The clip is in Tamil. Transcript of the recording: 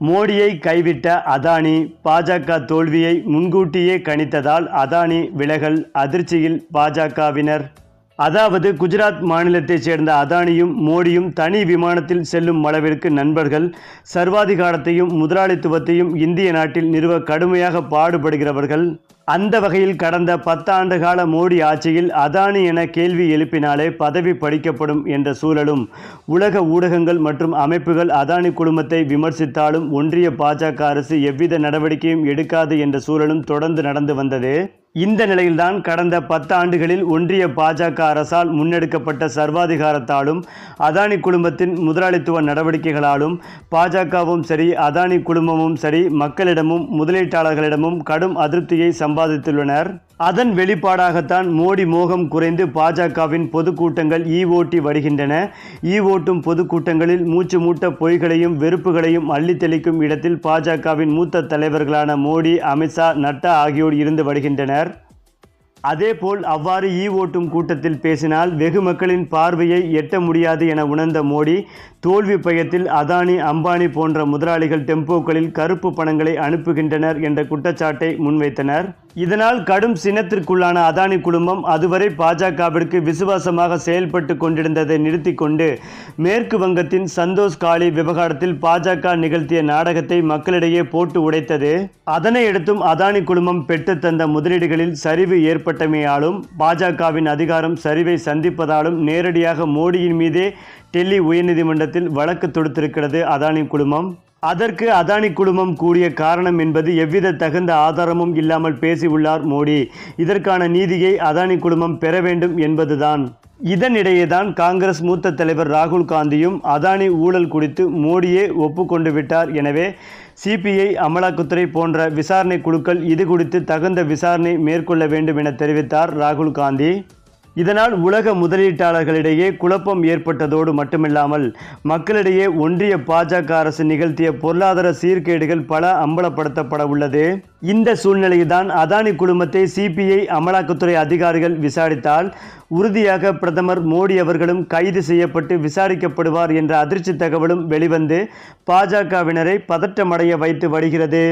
மோடியை கைவிட்ட அதானி பாஜக தோல்வியை முன்கூட்டியே கணித்ததால் அதானி விலகல் அதிர்ச்சியில் பாஜகவினர். அதாவது குஜராத் மாநிலத்தைச் சேர்ந்த அதானியும் மோடியும் தனி விமானத்தில் செல்லும் அளவிற்கு நண்பர்கள். சர்வாதிகாரத்தையும் முதலாளித்துவத்தையும் இந்திய நாட்டில் நிறுவ கடுமையாக பாடுபடுகிறவர்கள். அந்த வகையில் கடந்த பத்தாண்டு கால மோடி ஆட்சியில் அதானி என கேள்வி எழுப்பினாலே பதவி பறிக்கப்படும் என்ற சூழலும் உலக ஊடகங்கள் மற்றும் அமைப்புகள் அதானி குழுமத்தை விமர்சித்தாலும் ஒன்றிய பாஜக அரசு எவ்வித நடவடிக்கையும் எடுக்காது என்ற சூழலும் தொடர்ந்து நடந்து வந்தது. இந்த நிலையில்தான் கடந்த பத்து ஆண்டுகளில் ஒன்றிய பாஜக அரசால் முன்னெடுக்கப்பட்ட சர்வாதிகாரத்தாலும் அதானி குழுமத்தின் முதலாளித்துவ நடவடிக்கைகளாலும் பாஜகவும் சரி அதானி குழுமமும் சரி மக்களிடமும் முதலீட்டாளர்களிடமும் கடும் அதிருப்தியை சம்பாதித்துள்ளனர். அதன் வெளிப்பாடாகத்தான் மோடி மோகம் குறைந்து பாஜகவின் பொதுக்கூட்டங்கள் ஈ ஓட்டி வருகின்றன. ஈ ஓட்டும் பொதுக்கூட்டங்களில் மூச்சு மூட்ட பொய்களையும் வெறுப்புகளையும் அள்ளி தெளிக்கும் இடத்தில் பாஜகவின் மூத்த தலைவர்களான மோடி அமித்ஷா நட்டா ஆகியோர் இருந்து வருகின்றனர். அதேபோல் அவ்வாறு ஈ ஓட்டும் கூட்டத்தில் பேசினால் வெகு மக்களின் பார்வையை எட்ட முடியாது என உணர்ந்த மோடி தோல்வி பயத்தில் அதானி அம்பானி போன்ற முதலாளிகள் டெம்போக்களில் கருப்பு பணங்களை அனுப்புகின்றனர் என்ற குற்றச்சாட்டை முன்வைத்தனர். இதனால் கடும் சினத்திற்குள்ளான அதானி குழுமம் அதுவரை பாஜகவிற்கு விசுவாசமாக செயல்பட்டு கொண்டிருந்ததை நிறுத்தி கொண்டு மேற்கு வங்கத்தின் சந்தோஷ் காளி விவகாரத்தில் பாஜக நிகழ்த்திய நாடகத்தை மக்களிடையே போட்டு உடைத்தது. அதனையடுத்தும் அதானி குழுமம் பெற்று தந்த முதலீடுகளில் சரிவு ஏற்பட்டமையாலும் பாஜகவின் அதிகாரம் சரிவை சந்திப்பதாலும் நேரடியாக மோடியின் மீதே டெல்லி உயர்நீதிமன்றத்தில் வழக்கு தொடுத்திருக்கிறது அதானி குழுமம் அதற்கு அதானி குழுமம் கூறிய காரணம் என்பது எவ்வித தகுந்த ஆதாரமும் இல்லாமல் பேசியுள்ளார் மோடி. இதற்கான நீதியை அதானி குழுமம் பெற வேண்டும் என்பதுதான். இதனிடையேதான் காங்கிரஸ் மூத்த தலைவர் ராகுல் காந்தியும் அதானி ஊழல் குறித்து மோடியே ஒப்புக்கொண்டு விட்டார். எனவே சிபிஐ அமலாக்கத்துறை போன்ற விசாரணை குழுக்கள் இது குறித்து தகுந்த விசாரணை மேற்கொள்ள வேண்டும் என தெரிவித்தார் ராகுல் காந்தி. இதனால் உலக முதலீட்டாளர்களிடையே குழப்பம் ஏற்பட்டதோடு மட்டுமில்லாமல் மக்களிடையே ஒன்றிய பாஜக அரசு நிகழ்த்திய பொருளாதார சீர்கேடுகள் பல அம்பலப்படுத்தப்பட உள்ளது. இந்த சூழ்நிலையில்தான் அதானி குழுமத்தை சிபிஐ அமலாக்கத்துறை அதிகாரிகள் விசாரித்தால் உறுதியாக பிரதமர் மோடி அவர்களும் கைது செய்யப்பட்டு விசாரிக்கப்படுவார் என்ற அதிர்ச்சி தகவலும் வெளிவந்து பாஜகவினரை பதற்றமடைய வைத்து வருகிறது.